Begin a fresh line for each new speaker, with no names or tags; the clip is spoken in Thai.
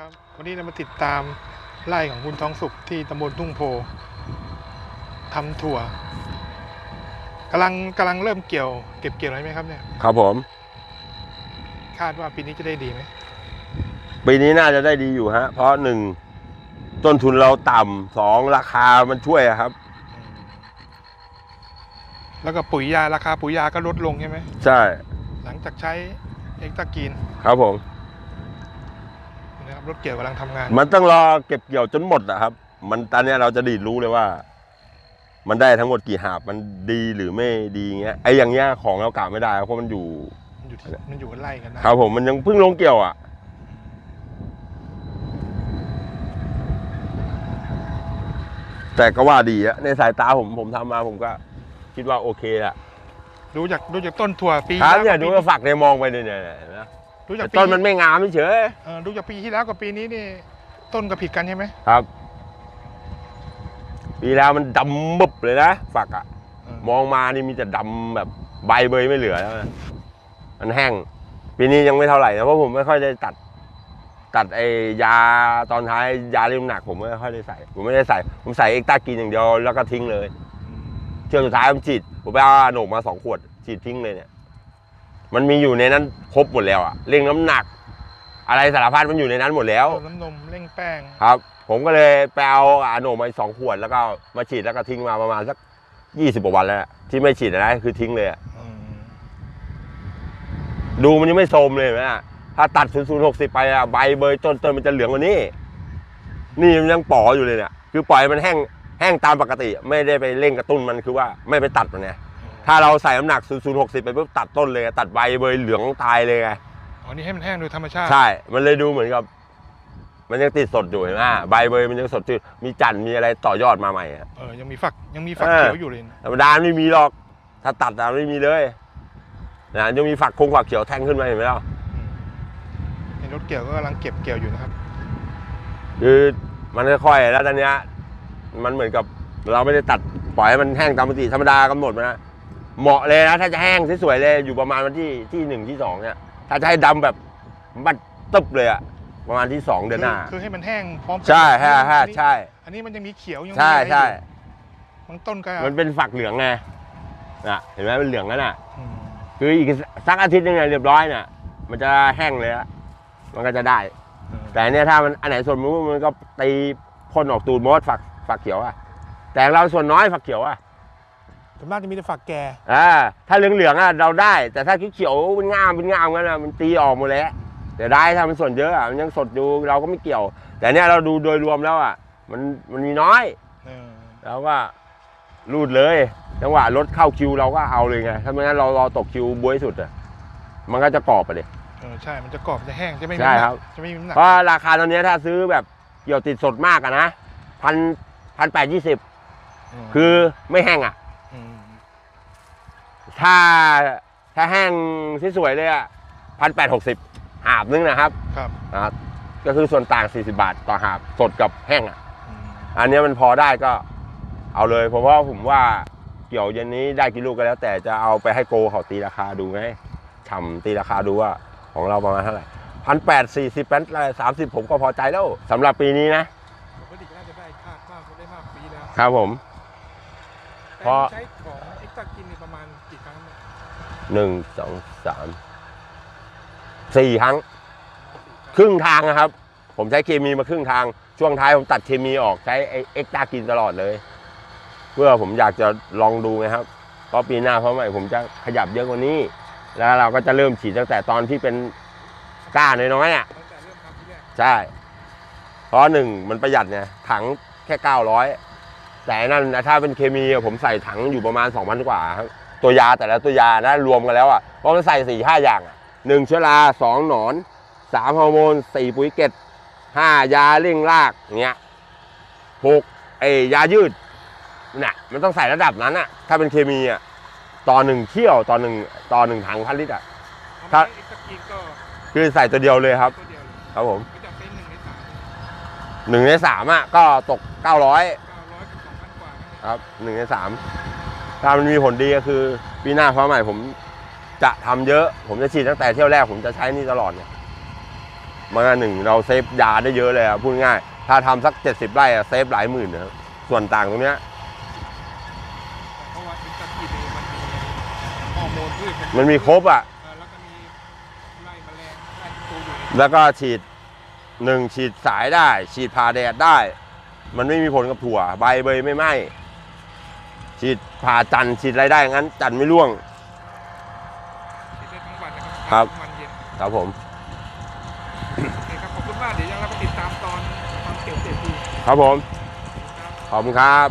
ครับวันนี้เรามาติดตามไร่ของคุณทองสุขที่ตำบลทุ่งโพทำถั่วกำลังกำลังเริ่มเกี่ยวเก็บเกี่ยวอะไรไหมครับเนี่ย
ครับผม
คาดว่าปีนี้จะได้ดีไหม
ปีนี้น่าจะได้ดีอยู่ฮะ เพราะหนึ่งต้นทุนเราต่ำสองราคามันช่วยอะครับ
แล้วก็ปุ๋ยยาราคาปุ๋ยยาก็ลดลงใช่ไหม
ใช่
หลังจากใช้เอ็กตากีน
ครับผม
นะครับรถเกี่ยวกำลังทำงาน
มันต้องรอเก็บเกี่ยวจนหมดอะครับ มันตอนเนี้ยเราจะดีดรู้เลยว่า มันได้ทั้งหมดกี่หาบมันดีหรือไม่ดีเงี้ยไอ้อย่างเงี้ยของเรากะไม่ได้เพราะมันอยู่
มันอยู่ที่มันอยู่กันไล่กันนะครับ
ผมมันยังเพิ่งลงเกี่ยวอะ แต่ก็ว่าดีอะในสายตาผมผมทำมาผมก็ คิดว่าโอเคอะ
ดูจากดูจากต้นถั่วปี
ครับ
แล้ว
เนี่ย
กับ
ดู
ปี
ว่าฝักเนี่ยมองไปเนี่ยเนี่ยเนี่ยเห็นไหม
ดูจาก
แต่
ปี
ต้นมันไม่งามเฉย
เออดูจากปีที่แล้วกับปีนี้นี่ ต้นก็ผิดกันใช่ไหม
ครับ ปีแล้วมันดำบึบเลยนะฝักอะ
เออ
มองมานี่มีแต่ดำแบบใบเบยไม่เหลือแล้วนะมันแห้ง ปีนี้ยังไม่เท่าไหร่นะเพราะผมไม่ค่อยได้ตัด ตัดไอ้ยาตอนท้ายยาเริ่มหนัก ผมไม่ค่อยได้ใส่ ผมไม่ได้ใส่ ผมใส่เอ็กตากินอย่างเดียวแล้วก็ทิ้งเลย เที่ยวสุดท้ายผมฉีดผมไปเอาอาโหนกมาสองขวดฉีดทิ้งเลยเนี่ย มันมีอยู่ในนั้นครบหมดแล้วอะเร่งน้ำหนัก อะไรสารพัดมันอยู่ในนั้นหมดแล้ว
เติมน้ำนมเร่งแป้ง
ครับ ผมก็เลยไปเอาอาโหนกมาอีกสองขวดแล้วก็มาฉีดแล้วก็ทิ้งมาประมาณสักยี่สิบกว่าวันแล้วอะที่ไม่ฉีดนะคือทิ้งเลยอะ
อืม
ดูมันยังไม่โทรมเลยเห็นไหมอะถ้าตัด 0 0 60 ไปอะใบเบยต้นต้นมันจะเหลืองกว่านี้ นี่มันยังป๋ออยู่เลยเนี่ยคือปล่อยมันแห้งแห้งตามปกติ ไม่ได้ไปเร่งกระตุ้นมันคือว่าไม่ไปตัดมันเนี่ย ถ้าเราใส่น้ำหนัก 0 0 60 ไปปุ๊บตัดต้นเลย ตัดใบเบยเหลืองตายเลยไง
อ๋อ นี่ให้มันแห้งโดยธรรมชาติ
ใช่ มันเลยดูเหมือนกับ มันยังติดสดอยู่เห็นไหมใบเบยมันยังสดอยู่มีจันทร์มีอะไรต่อยอดมาใหม่อะ
เออ ยังมีฝัก ยังมีฝัก
เออ
เขียวอยู่เลยนะ
ธรรมดาไม่มีหรอก ถ้าตัดอะไม่มีเลยนะยังมีฝักคงฝักเขียวแทงขึ้นมาเห็นไหมล่ะ
อืมเห็นรถเกี่ยวก็กำลังเก็บเกี่ยวอยู่นะครับ
คือมันค่อยๆแล้วตอนเนี้ยมันเหมือนกับเราไม่ได้ตัดปล่อยให้มันแห้งตามปกติธรรมดากำหนดมานะ เหมาะเลยนะถ้าจะแห้งสวยๆเลยอยู่ประมาณวันที่ที่หนึ่งที่สองเนี่ย ถ้าจะให้ดำแบบบัดตึบเลยอะประมาณที่สองเดือนหน้า
คือคือให้มันแห้งพร้อมกัน
ใช่ใช่
อัน
ใช่
นี้
ใช่
อันนี้มันยังมีเขียวยังมี
ใช่
อะไรอยู่
ใช่
บางต้นก็
มันเป็นฝักเหลืองไงน่ะเห็นไหมมันเหลืองแล้วน่ะ
อืม
คืออีกสักอาทิตย์หนึงเนี่ยเรียบร้อยน่ะ มันจะแห้งเลยละมันก็จะได้
เออ
แต่เนี่ยถ้ามันอันไหนส่วนมุ้มันก็ตีพ่นออกตูดมดฝักฝักเขียวอะแต่เราส่วนน้อยฝักเขียวอะ
ส่วนมากจะมีแต่ฝักแก่
อ่าถ้าเหลืองๆอะเราได้ แต่ถ้าเขียวๆเป็นงามเป็นงามกันอะมันตีออกหมดแล้วแต่ได้ถ้ามันส่วนเยอะอะมันยังสดอยู่เราก็ไม่เกี่ยว แต่เนี่ยเราดูโดยรวมแล้วอะ มันมันมีน้อย
เออ
แล้วก็รูดเลยจังหวะรถเข้าคิวเราก็เอาเลยไงถ้าไม่งั้นเรารอตกคิวบวยสุดอะมันก็จะกรอบไปเลย
เออใช่ มันจะกรอบจะแห้งจะไม่มี
ใช่
น้ำหนัก
ครับ
จะไม่มีน้ำหนัก
เพราะราคาตอนเนี้ยถ้าซื้อแบบเกี่ยวติดสดมากอะนะพันพันแปดยี่สิบ
ม
คือไม่แห้งอะ
ม
ถ้าถ้าแห้งสวยๆเลยอะพันแปดหกสิบหาบนึงนะครับ
ครับ
อ่าก็คือส่วนต่าง 40 บาทต่อหาบสดกับแห้งอะ
อืม
อันเนี้ยมันพอได้ก็เอาเลยเพราะว่าผมว่าเกี่ยวเย็นนี้ได้กี่ลูกก็แล้ว แต่จะเอาไปให้โกเขาตีราคาดูไงฉ่ำตีราคาดูว่าของเราประมาณเท่าไหร่พันแปดสี่สิบแปดสามสิบผมก็พอใจแล้วสำหรับปีนี้นะ
ปกติก็น่าจะได้คาดมากได้มากปีแล้ว
ครับผม
แต่
เพราะ
ใช้ของเอ็กตากินนี่ประมาณกี่ครั้งเนี่ย
หนึ่งสองสามสี่ครั้ง ครึ่งทางนะครับ ผมใช้เคมีมาครึ่งทาง ช่วงท้ายผมตัดเคมีออกใช้ไอ้เอ็กตากินตลอดเลย เพื่อผมอยากจะลองดูไงครับเพราะปีหน้าเพราะใหม่ผมจะขยับเยอะกว่านี้ แล้วเราก็จะเริ่มฉีดตั้งแต่ตอนที่เป็นก้าน้อยๆอะ
ตั้งแต่เริ่มทำที่แรก
ใช่ เพราะหนึ่งมันประหยัดไงถังแค่เก้าร้อย แต่นั่นนะถ้าเป็นเคมีอะผมใส่ถังอยู่ประมาณสองพันกว่าครับตัวยาแต่ละตัวยานะรวมกันแล้วอะเพราะมันใส่สี่ห้าอย่างอะหนึ่งเชื้อราสองหนอนสามฮอร์โมนสี่ปุ๋ยเกล็ดห้ายาเร่งรากเงี้ยหกไอยายืดน่ะมันต้องใส่ระดับนั้นอะถ้าเป็นเคมีอะต่อหนึ่งเที่ยวต่อหนึ่งต่อหนึ่งถังพันลิตรอะ
เอา
ครั
มา
บ
เอ็กตากินก็
คือใส่ตัวเดียวเลยครับ
ตัวเดียวเลย
ครับผม
ก็จะเป็นหนึ่งในสาม
หนึ่งในสามอะก็ตกเก้าร้อย
เก้า
ครับหนึ่งในสามถ้ามันมีผลดีก็คือปีหน้าฟ้าใหม่ผมจะทำเยอะ ผมจะฉีดตั้งแต่เที่ยวแรกผมจะใช้นี่ตลอดเนี่ยมันก็หนึ่งเราเซฟยาได้เยอะเลยอะพูดง่าย ถ้าทำสัก70ไร่อะเซฟหลายหมื่นนะครับส่วนต่างตรงเนี้ย
เพราะว่าอินทรีย์เนี่ยมันมีฮอร์โมนพืช
มันมีครบอะ
เออแล้วก็มีไล่แมลงไล่ตัวอยู่ใน
แล้วก็ฉีดหนึ่งฉีดสายได้ ฉีดผ่าแดดได้ มันไม่มีผลกับถั่ว ใบเบยไม่ไหม้ ฉีดผ่าจันทร์ฉีดอะไรได้งั้น จันทร์ไม่ร่วง
ฉีดได้ทั้งวันนะค
ครั
รับมันเย็น
ครับผม
โอเคครับขอบคุณมากเดี๋ยวยังเราไปติดตามตอนตอนเกี่ยวเสร็จดี
ครับผม
ครับ
ขอบคุณครับ